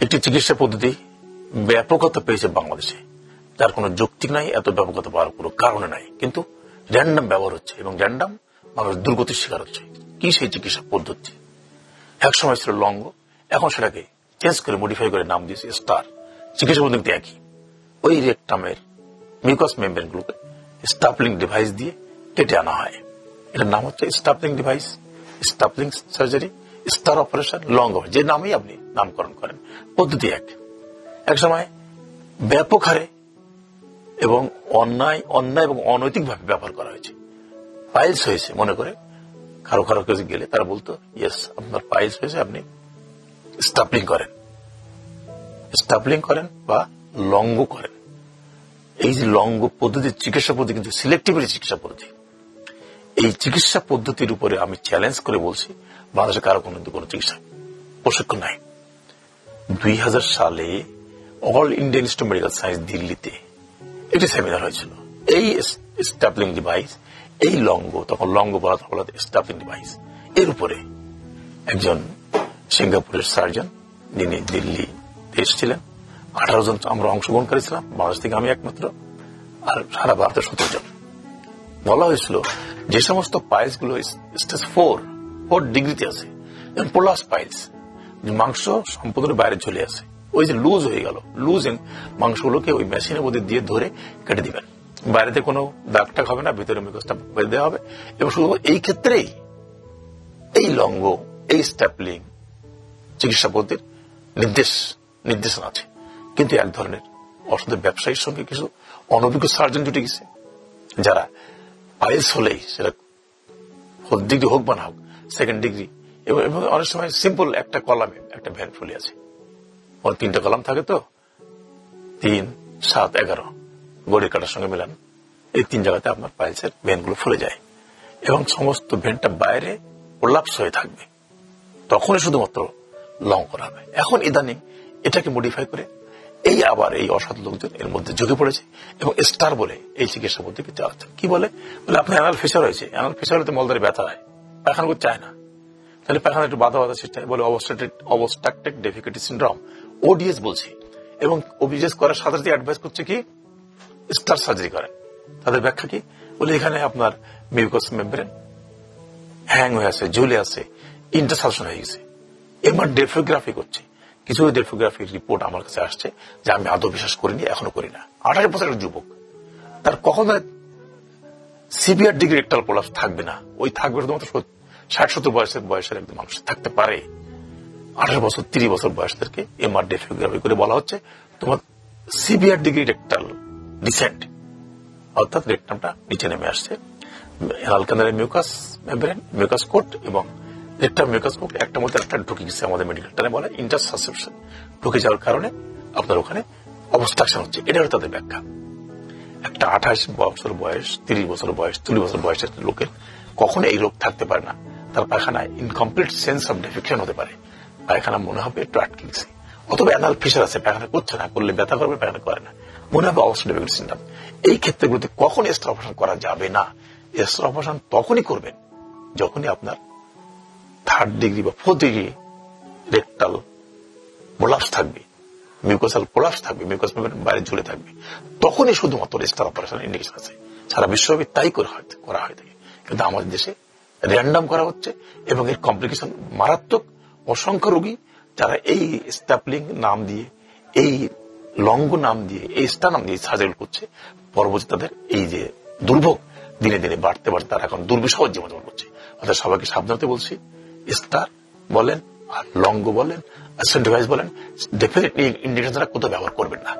একটি চিকিৎসা পদ্ধতি ব্যাপকতা পেয়েছে বাংলাদেশে। যার কোনো যৌক্তিক নাই, এত ব্যাপকতা পাওয়ার কোনো কারণে নাই। কিন্তু র্যান্ডাম ব্যবহার হচ্ছে এবং র্যান্ডাম মানুষ দুর্গতির শিকার হচ্ছে। কি সেই চিকিৎসা পদ্ধতি? এক সময় ছিল লঙ্গ, এখন সেটাকে চেঞ্জ করে মডিফাই করে নাম দিয়েছে স্টার চিকিৎসা পদ্ধতি একই। ওই রেকটামের মিউকাস মেমব্রেন গুলোকে স্টাপলিং ডিভাইস দিয়ে কেটে আনা হয়। এটার নাম হচ্ছে stapling device stapling surgery star operation long যে নামেই আপনি নামকরণ করেন, পদ্ধতি এক। এক সময় ব্যাপক হারে এবং অন্যায় অন্যায় এবং অনৈতিকভাবে ব্যবহার করা হয়েছে। পাইলস হয়েছে, মনে করে। কারও কারও কাছে গেলে তারা বলতো, ইয়েস, আপনার পাইলস হয়েছে, আপনি স্টাপলিং করেন। স্টাপলিং করেন বা লঙ্গ করেন। এই যে লঙ্গ পদ্ধতি, চিকিৎসা পদ্ধতি, কিন্তু সিলেক্টিভলি চিকিৎসা পদ্ধতি। এই চিকিৎসা পদ্ধতির উপরে আমি চ্যালেঞ্জ করে বলছি, বাংলাদেশে কারও কোনো কোনো চিকিৎসা প্রশিক্ষণ নাই। দুই হাজার সালে All Indian Institute Medical Science দিল্লিতে একটি সেমিনার হয়েছিল। এই স্টাপলিং ডিভাইস এই লঙ্গ, তখন লঙ্গ বলা বলা স্টাপলিং ডিভাইস এর উপরে একজন সিঙ্গাপুরের সার্জন যিনি দিল্লি এসেছিলেন। আঠারো জন আমরা অংশগ্রহণকারী ছিলাম, বাংলাদেশ থেকে আমি একমাত্র, আর সারা ভারতে সতেরো জন। বলা হয়েছিল, যে সমস্ত পাইলসগুলো স্টেজ ফোর ফোর ডিগ্রিতে আছে যেমন পোলাস পাইলস মাংস সম্পূর্ণ বাইরে চলে আসে। ওই যে লুজ হয়ে গেল লুজ মাংসগুলোকে ওই মেশিনের মধ্যে দিয়ে ধরে কেটে দিবেন। বাইরেতে কোনো দাগ টাগ হবে না, ভিতরে মিকসটা বেঁধে দেওয়া হবে। এবং শুধু এই ক্ষেত্রেই, এই লঙ্গ, এই স্ট্যাপলিং চিকিৎসা পদ্ধতির নির্দেশ, নির্দেশনা আছে। কিন্তু এক ধরনের অসাধু ব্যবসায়ীর সঙ্গে কিছু অনভিজ্ঞ সার্জন জুটে গেছে, যারা পাইলস হলেই সেটা ডিগ্রি হোক বা না হোক সেকেন্ড ডিগ্রি এবং অনেক সময় সিম্পল একটা কলামে একটা ভ্যান ফুলে আছে। ওর তিনটা কলাম থাকে তো? তিন, সাত, এগারো। গড়ির কাটার সঙ্গে মিলান। এই তিন জায়গাতে আপনার পাইলসের ভ্যানগুলো ফুলে যায়। এবং সমস্ত ভ্যানটা বাইরে প্রলাপস হয়ে থাকবে। তখনই শুধুমাত্র লং করা হবে। এখন ইদানিং এটাকে মডিফাই করে এই আবার এই অসৎ লোকজন এর মধ্যে ঝুঁকে পড়েছে এবং স্টার বলে এই চিকিৎসা পদ্ধতি চালাচ্ছে কি বলে? বলে আপনার অ্যানাল ফিসার হয়েছে। অ্যানাল ফিসার হলে মলদারে ব্যথা হয়। পায়খানা করতে চায় না। তাহলে পায়খানা একটু বাধা বাধা সৃষ্টি বলে অবস্ট্রাকটেড ডেফিকেটি সিন্ড্রোম ওডিএস বলছে। এবং ওবিএস করার সাথে সাথে অ্যাডভাইস করছে কি? স্টার সার্জারি করেন তাদের ব্যাখ্যা কি? বলে এখানে আপনার মিউকাস মেমব্রেন হ্যাং হয়ে আছে, ঝুলে আছে ইন্টারসালশন হয়ে গেছে। এবার ডেফোগ্রাফি করছে। কিছু ডেফোগ্রাফির রিপোর্ট আমার কাছে আসছে যে আমি আদৌ বিশ্বাস করিনি, এখনও করি না। আঠারো বছরের যুবক। তার কখনো সিভিয়ার ডিগ্রি একটাল প্রলাপ থাকবে না। ওই থাকবে শুধুমাত্র ষাট, সত্তর বয়সের বয়সের একদম মানুষ। থাকতে পারে। আঠারো বছর, তিরিশ বছর বয়সদেরকে এমআর ডেফোগ্রাফি করে বলা হচ্ছে, তোমার সিভিয়ার ডিগ্রি রেক্টাল ডিসেন্ট অর্থাৎ রেকটামটা নিচে নেমে আসছে। অ্যালকানারের মিউকাস মেমব্রেন, মিউকাস কোট এবং একটা মিউকাস একটা মধ্যে একটা ঢুকে গেছে আমাদের মেডিকেল টানে বলে ইন্টারসাসেপশন ঢুকে যাওয়ার কারণে আপনার ওখানে অবস্ট্রাকশন হচ্ছে। এটা তাদের ব্যাখ্যা। একটা আঠাশ বছর বয়স, তিরিশ বছর বয়স, চল্লিশ বছর বয়সের লোকের কখনো এই রোগ থাকতে পারে না। তার পায়খানায় ইনকমপ্লিট সেন্স অফ ডেফিকশন হতে পারে। পায়খানা মনে হবে একটু আটকে গেছে অথবা অ্যানাল ফিসার আছে, পায়খানা করছে না, করলে ব্যথা করবে, পায়খানা করে না। মনে হবে অবস্থা ডেফিকেট সিন্ডাম এই ক্ষেত্রগুলোতে কখন এস্টার অপারেশন করা যাবে না। এস্টার অপারেশন তখনই করবেন, যখনই আপনার থার্ড ডিগ্রি বা ডিগ্রি রেকটাল প্রলাপস থাকবে, মিউকোসাল প্রলাপস থাকবে, মিউকাস বাইরে ঝুলে থাকবে। তখনই শুধুমাত্র স্টার অপারেশন ইন্ডিকেশন আছে। সারা বিশ্বব্যাপী তাই করা হয় থাকে। কিন্তু আমাদের দেশে র্যান্ডাম করা হচ্ছে এবং এর কমপ্লিকেশন মারাত্মক অসংখ্য রোগী যারা এই স্ট্যাপলিং নাম দিয়ে, এই লঙ্গ নাম দিয়ে, এই স্টার নাম দিয়ে সার্জারি করছে। পরবর্তী তাদের এই যে দুর্ভোগ দিনে দিনে বাড়তে বাড়তে তারা এখন দুর্বিষহ জীবনযাপন করছে। অর্থাৎ সবাইকে সাবধানতে বলছি স্টার বলেন আর লঙ্গ বলেন ডিভাইস বলেন ডেফিনেটলি ইন্ডিকেশন কোথাও ব্যবহার করবেন না।